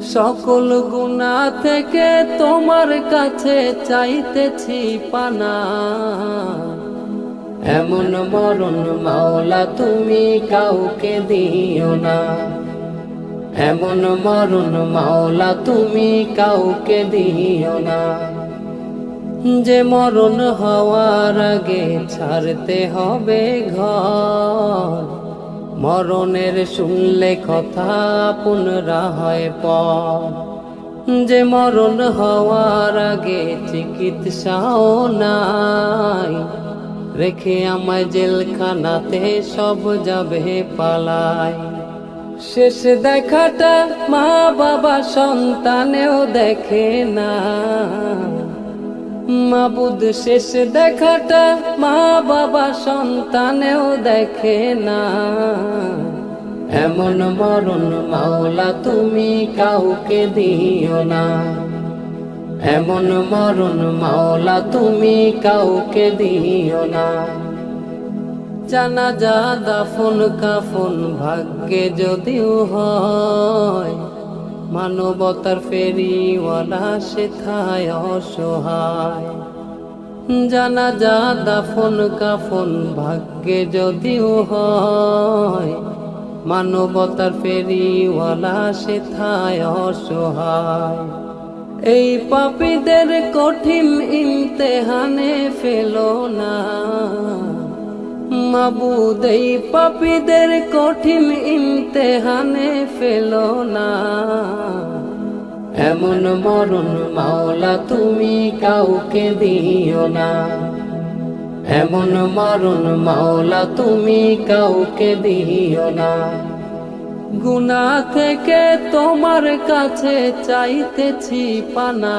সকল গুনা থেকে তোমার কাছে চাইতেছি পানা। এমন মরণ মাওলা তুমি কাউকে দিও না। এমন মরণ মাওলা তুমি কাউকে দিও না। যে মরণ হওয়ার আগে ছাড়তে হবে ঘর। মরণের শুনলে কথা পুনরা হয় পর। যে মরণ হওয়ার আগে চিকিৎসাও নাই। রেখে আমায় জেলখানাতে সব যাবে পালায় শেষ দেখাটা মা বাবা সন্তানেও দেখে না। মাবুদ শেষ দেখাটা মা বাবা সন্তানেও দেখে না। এমন মরণ মাওলা তুমি কাউকে দিও না। এমন মরণ মাওলা তুমি কাউকে দিও না। জানা যা দাফন কাফন ভাগ্যে যদিও হয় মানবতার ফেরিওয়ালা সেথায় অসহায়। জানা যা দাফন কাফন ভাগ্যে যদিও হয়, মানবতার ফেরিওয়ালা সেথায় অসহায়। এই পাপীদের কঠিন ইমতেহানে ফেলো না। মাবুদ এই পাপীদের কঠিন ইমতেহানে ফেলো না। এমন মরণ মাওলা তুমি কাউকে দিও না। এমন মরণ মাওলা তুমি কাউকে দিও না। গুনা থেকে তোমার কাছে চাইতেছি পানা।